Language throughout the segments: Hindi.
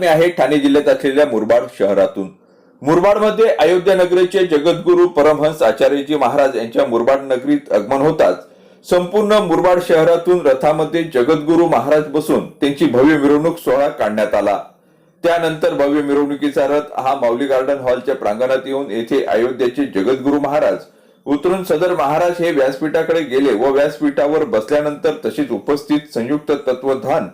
बातमी आहे ठाणे जिल्ह्यात असलेल्या मुरबाड शहरातून. मुरबाडमध्ये अयोध्या नगरीचे जगद्गुरु परमहंस आचार्यजी महाराज यांच्या मुरबाड नगरीत आगमन होताच संपूर्ण मुरबाड शहरातून रथामध्ये जगद्गुरु महाराज बसून त्यांची भव्य मिरवणूक सोहळा काढण्यात आला. त्यानंतर भव्य मिरवणुकीचा रथ हा माऊली गार्डन हॉलच्या प्रांगणात येऊन येथे अयोध्येचे जगद्गुरु महाराज उतरून सदर महाराज हे व्यासपीठाकडे गेले व व्यासपीठावर बसल्यानंतर तसेच उपस्थित संयुक्त तत्वधान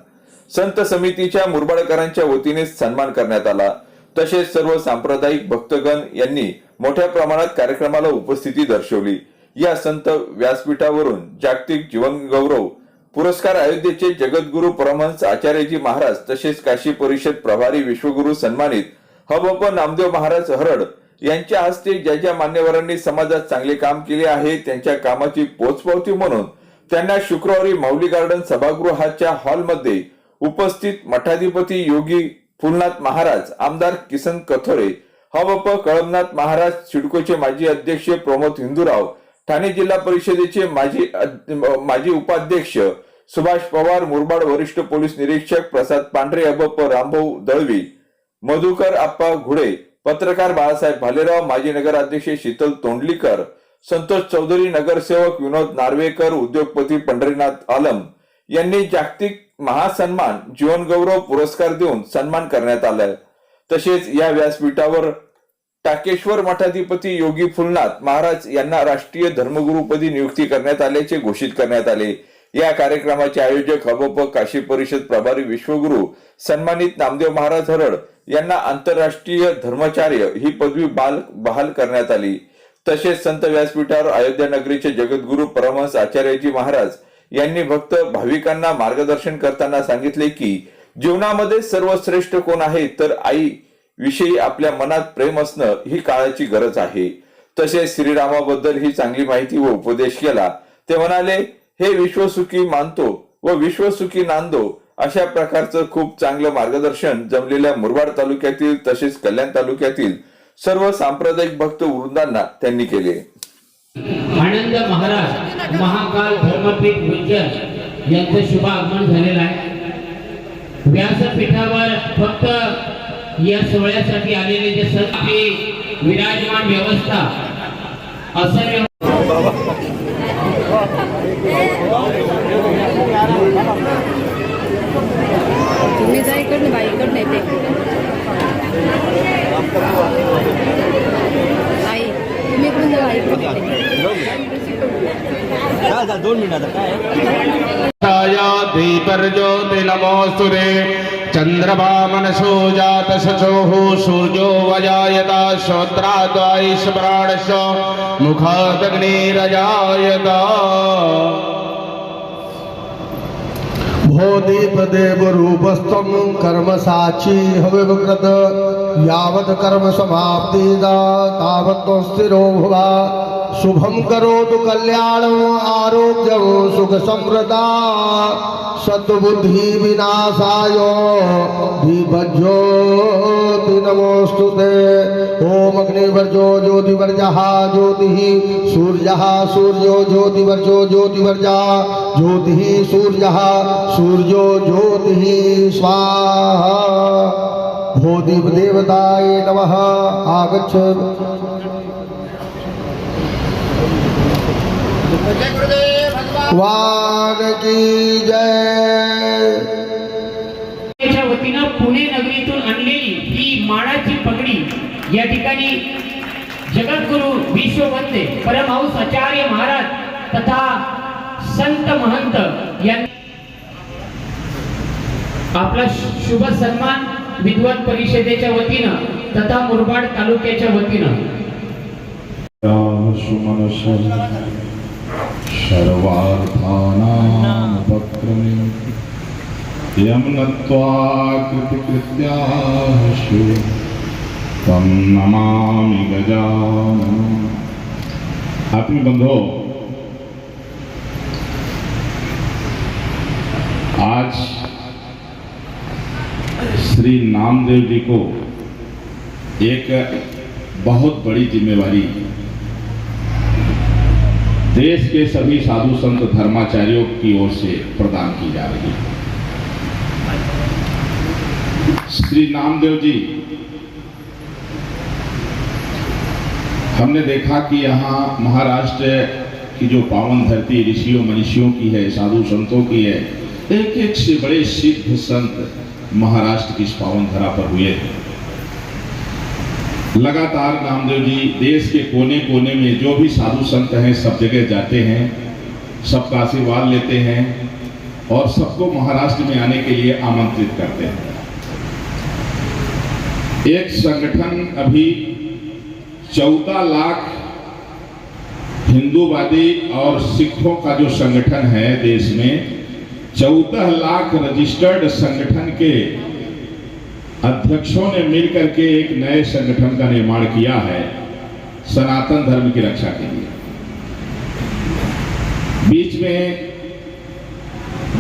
संत समितीच्या मुरबाडकरांच्या वतीने सन्मान करण्यात आला. तसेच सर्व सांप्रदायिक भक्तगण यांनी मोठ्या प्रमाणात कार्यक्रमाला उपस्थिती दर्शवली. या संत व्यासपीठावरून जागतिक जीवन गौरव पुरस्कार अयोध्येचे जगद्गुरु परमहंस आचार्यजी महाराज तसेच काशी परिषद प्रभारी विश्वगुरु सन्मानित हबप नामदेव महाराज हरड यांच्या हस्ते ज्या ज्या मान्यवरांनी समाजात चांगले काम केले आहे त्यांच्या कामाची पोचपावती म्हणून त्यांना शुक्रवारी माऊली गार्डन सभागृहाच्या हॉलमध्ये उपस्थित मठाधिपती योगी फुलनाथ महाराज आमदार किसन कथोरे हबप कळमनाथ महाराज सिडकोचे माजी अध्यक्ष प्रमोद हिंदूराव ठाणे जिल्हा परिषदेचे माजी माजी उपाध्यक्ष सुभाष पवार मुरबाड वरिष्ठ पोलीस निरीक्षक प्रसाद पांढरे अबप रामभाऊ दळवी मधुकर आप्पा घुडे पत्रकार बाळासाहेब भालेराव माजी नगराध्यक्ष शीतल तोंडलीकर संतोष चौधरी नगरसेवक विनोद नार्वेकर उद्योगपती पंढरीनाथ आलम यांनी जागतिक महासन्मान जीवन गौरव पुरस्कार देऊन सन्मान करण्यात आलाय. तसेच या व्यासपीठावर टाकेश्वर मठाधिपती योगी फुलनाथ महाराज यांना राष्ट्रीय धर्मगुरुपदी नियुक्ती करण्यात आल्याचे घोषित करण्यात आले. या कार्यक्रमाचे आयोजक हबप काशी परिषद प्रभारी विश्वगुरु सन्मानित नामदेव महाराज हरड यांना आंतरराष्ट्रीय धर्माचार्य ही पदवी बाल बहाल करण्यात आली. तसेच संत व्यासपीठावर अयोध्या नगरीचे जगद्गुरु परमहंस आचार्यजी महाराज यांनी भक्त भाविकांना मार्गदर्शन करताना सांगितले की जीवनामध्ये सर्वश्रेष्ठ कोण आहे तर आई विषयी आपल्या मनात प्रेम असणं ही काळाची गरज आहे. तसेच श्रीरामाबद्दल ही चांगली माहिती व उपदेश केला. ते म्हणाले हे विश्वसुखी मानतो व विश्वसुखी नांदो. अशा प्रकारचं खूप चांगलं मार्गदर्शन जमलेल्या मुरबाड तालुक्यातील तसेच कल्याण तालुक्यातील सर्व सांप्रदायिक भक्त वृंदांना त्यांनी केले. आनंद महाराज महाकाल धर्मपीठ उज्जैन यांचं शुभ आगमन झालेलं आहे. व्यासपीठावर फक्त या सोहळ्यासाठी आलेले जे संत विराजमान व्यवस्था असं तुम्ही जा इकडनं बाई इकडनं येते. दोन मिनिटात काय छाया दीपर्ज्योति नमोऽस्तुते चन्द्रमा मनसो जातशचोः सूर्यो वजायता श्रोत्राद्वायुष्प्राणश्च मुखादग्निरजायता भोदीपदेव रूपस्थम कर्म साक्षी हवे विकृत यावत कर्म समाप्ति तावत स्थिरो भवा। शुभम करोतु कल्याणम आरोग्यम सुख समृद्धा सद्बुद्धि विनाशाय दीपज्योति नमोस्तुते ओम अग्निवर्जो ज्योतिवर्जः, ज्योतिः सूर्यः, सूर्यो ज्योतिवर्जो ज्योतिवर्जा। ज्योतिः सूर्यः, सूर्यो ज्योतिः, स्वाहा। हो भूदिवदेवताय नमः. आगच्छ. वान की जय. वतीनं पुणे नगरीतून आणलेली ही माळाची पगडी या ठिकाणी जगद्गुरु विश्ववंदे परमहंस आचार्य महाराज तथा संत महंत यांनी आपला शुभ सन्मान विद्वान परिषदेच्या वतीनं तथा मुरबाड तालुक्याच्या वतीनं. नमामि गजान आपली बंधो आज श्री नामदेव जी को एक बहुत बड़ी जिम्मेवारी देश के सभी साधु संत धर्माचार्यों की ओर से प्रदान की जा रही है। श्री नामदेव जी, हमने देखा कि यहाँ महाराष्ट्र की जो पावन धरती ऋषियों मनुष्यों की है, साधु संतों की है एक एक से बड़े सिद्ध संत महाराष्ट्र की इस पावन धरा पर हुए हैं। लगातार नामदेव जी, देश के कोने कोने में जो भी साधु संत हैं, सब जगह जाते हैं, सबका आशीर्वाद लेते हैं और सबको महाराष्ट्र में आने के लिए आमंत्रित करते हैं। एक संगठन अभी चौदह लाख हिंदूवादी और सिखों का जो संगठन है देश में चौदह लाख रजिस्टर्ड संगठन के अध्यक्षों ने मिलकर के एक नए संगठन का निर्माण किया है, सनातन धर्म की रक्षा के लिए। बीच में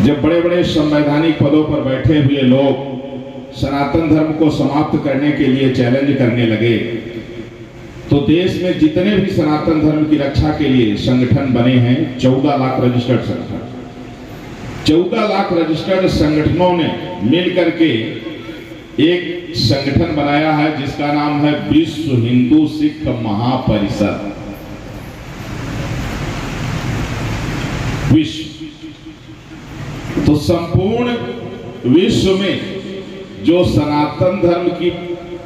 जब बड़े बड़े संवैधानिक पदों पर बैठे हुए लोग सनातन धर्म को समाप्त करने के लिए चैलेंज करने लगे तो देश में जितने भी सनातन धर्म की रक्षा के लिए संगठन बने हैं, चौदह लाख रजिस्टर्ड संगठन। चौदह लाख रजिस्टर्ड संगठनों ने मिलकर के एक संगठन बनाया है, जिसका नाम है विश्व हिंदू सिख महापरिषद। विश्व। तो संपूर्ण विश्व में जो सनातन धर्म की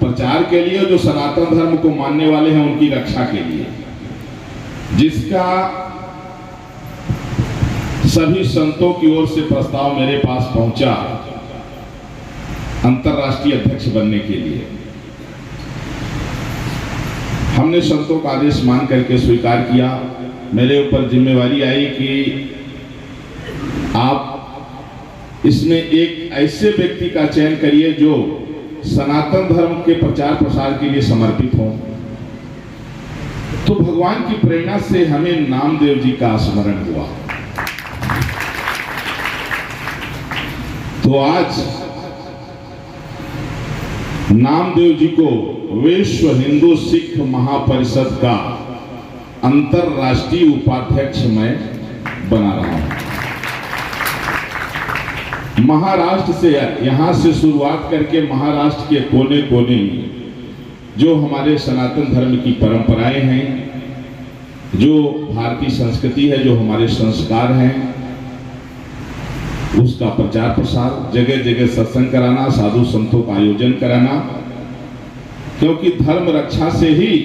प्रचार के लिए, जो सनातन धर्म को मानने वाले हैं, उनकी रक्षा के लिए, जिसका सभी संतों की ओर से प्रस्ताव मेरे पास पहुँचा अंतर्राष्ट्रीय अध्यक्ष बनने के लिए। हमने संतों का आदेश मान करके स्वीकार किया। मेरे ऊपर जिम्मेवारी आई कि आप इसमें एक ऐसे व्यक्ति का चयन करिए जो सनातन धर्म के प्रचार प्रसार के लिए समर्पित हो। तो भगवान की प्रेरणा से हमें नामदेव जी का स्मरण हुआ। तो आज नामदेव जी को विश्व हिंदू सिख महापरिषद का अंतरराष्ट्रीय उपाध्यक्ष मैं बना रहा हूँ। महाराष्ट्र से यहाँ से शुरुआत करके महाराष्ट्र के कोने कोने जो हमारे सनातन धर्म की परंपराएँ हैं, जो भारतीय संस्कृति है, जो हमारे संस्कार हैं उसका प्रचार प्रसार जगह जगह सत्संग कराना, साधु संतों का आयोजन कराना, क्योंकि धर्म रक्षा से ही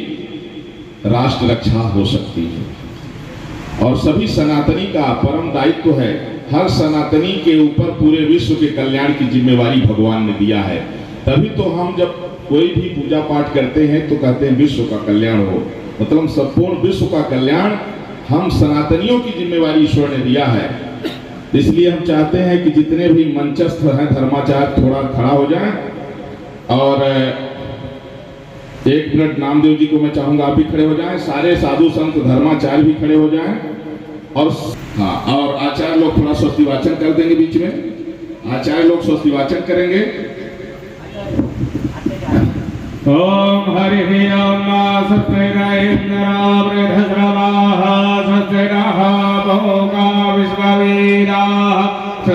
राष्ट्र रक्षा हो सकती है। और सभी सनातनी का परम दायित्व है, हर सनातनी के ऊपर पूरे विश्व के कल्याण की जिम्मेवारी भगवान ने दिया है। तभी तो हम जब कोई भी पूजा पाठ करते हैं तो कहते हैं विश्व का कल्याण हो। मतलब संपूर्ण विश्व का कल्याण हम सनातनियों की जिम्मेवारी ईश्वर ने दिया है। इसलिए हम चाहते हैं कि जितने भी मंचस्थ हैं, धर्माचार्य थोड़ा खड़ा हो जाएँ। और एक मिनट, नामदेव जी को मैं चाहूँगा आप भी खड़े हो जाएँ। सारे साधु संत, धर्माचार्य भी खड़े हो जाएँ। और हाँ और आचार्य लोग थोड़ा स्वस्ति वाचन कर देंगे बीच में। आचार्य लोग स्वस्ति वाचन करेंगे। ॐ हरिः भोगा विश्ववीराः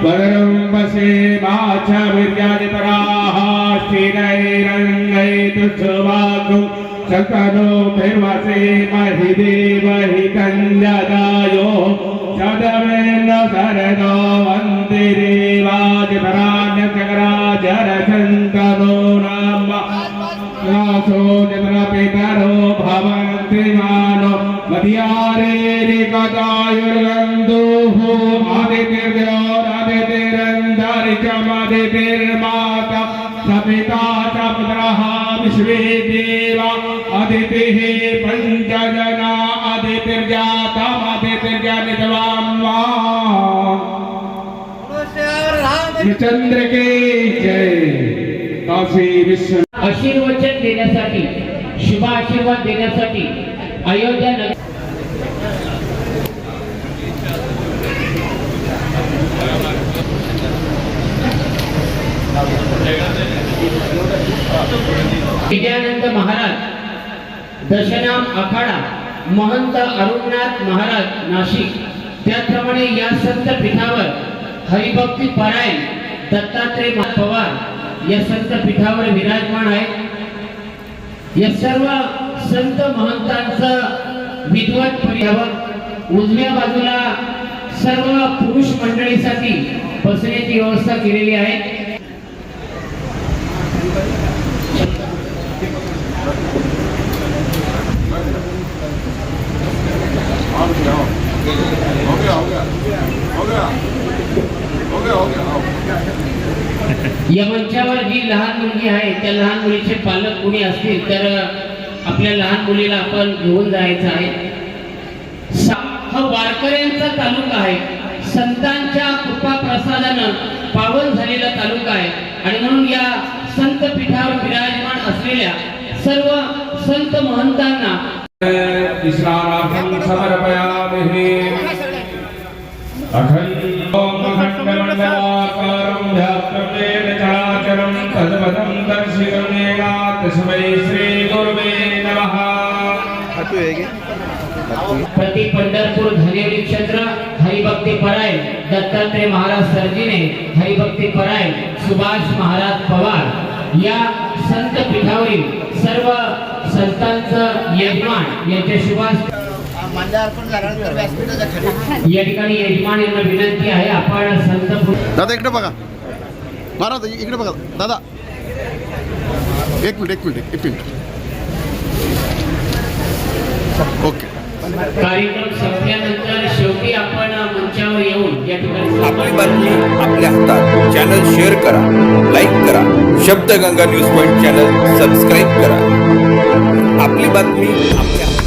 शृणुयामदेव वरं वसेमाच वीर्यादिपराः स्थिरैरङ्गैतुच्छुवाकु सकनो भिर्वसे महि देव हि कञ्जदायो सदवेन्न शरणो वन्दिरेवादिपराण्यचक्राजरसन्तनो नाम नासो निद्रपितरो भवन्ति मानो मध्यारेरिकदायुर्गन्धुः विश्वे देवा अदितिः पञ्चजना अदितिर्जातमदितिर्जनितवां वा चंद्र के जय। काशी विश्व आशीर्वचन देण्यासाठी शुभ आशीर्वाद देण्यासाठी अयोध्या नगर विजयानंद महाराज दशनाम आखाडा महंत अरुणनाथ महाराज नाशिक. त्याचप्रमाणे या संत पीठावर हरिभक्ती पारायण दत्तात्रय पवार या संत पीठावर विराजमान आहेत. या सर्व संत महंतांचं विद्वत परिहावर उजव्या बाजूला सर्व पुरुष मंडळीसाठी बसण्याची व्यवस्था केलेली आहे. या मंचावर जी लहान मुलगी आहे. त्या लहान मुलीचे पालक कुणी असतील तर आपल्या लहान मुलीला आपण घेऊन जायचं आहे. हा वारकऱ्यांचा तालुका आहे. संतांच्या कृपा प्रसादानं पावन झालेला तालुका आहे. आणि म्हणून या संत पीठावर विराजमान असलेल्या सर्व संत महंतांना अखण्डमण्डलाकारं चराचरं येन तस्मै श्रीगुरुवे नमः। प्रति पंढरपूर धनेवली क्षेत्र हरिभक्ति पराय दत्तात्रय महाराज सरजीने हरिभक्ती पराय सुभाष महाराज पवार। या संत पीठावरील सर्व संतांचं यजमान यांचे शुभास या ठिकाणी यजमान यांना विनंती आहे आपण संत पु- दादा इकडे बघा. महाराज इकडे बघा. दादा. एक मिनिट एक मिनिट एक मिनिट. ओके. कार्यक्रम संपल्यानंतर शेवटी आपण मंचावर येऊन या ठिकाणी आपली बातमी आपल्या हातात चॅनल शेअर करा लाईक करा. Shabdaganga news point channel subscribe करा. आपली बातमी आपल्या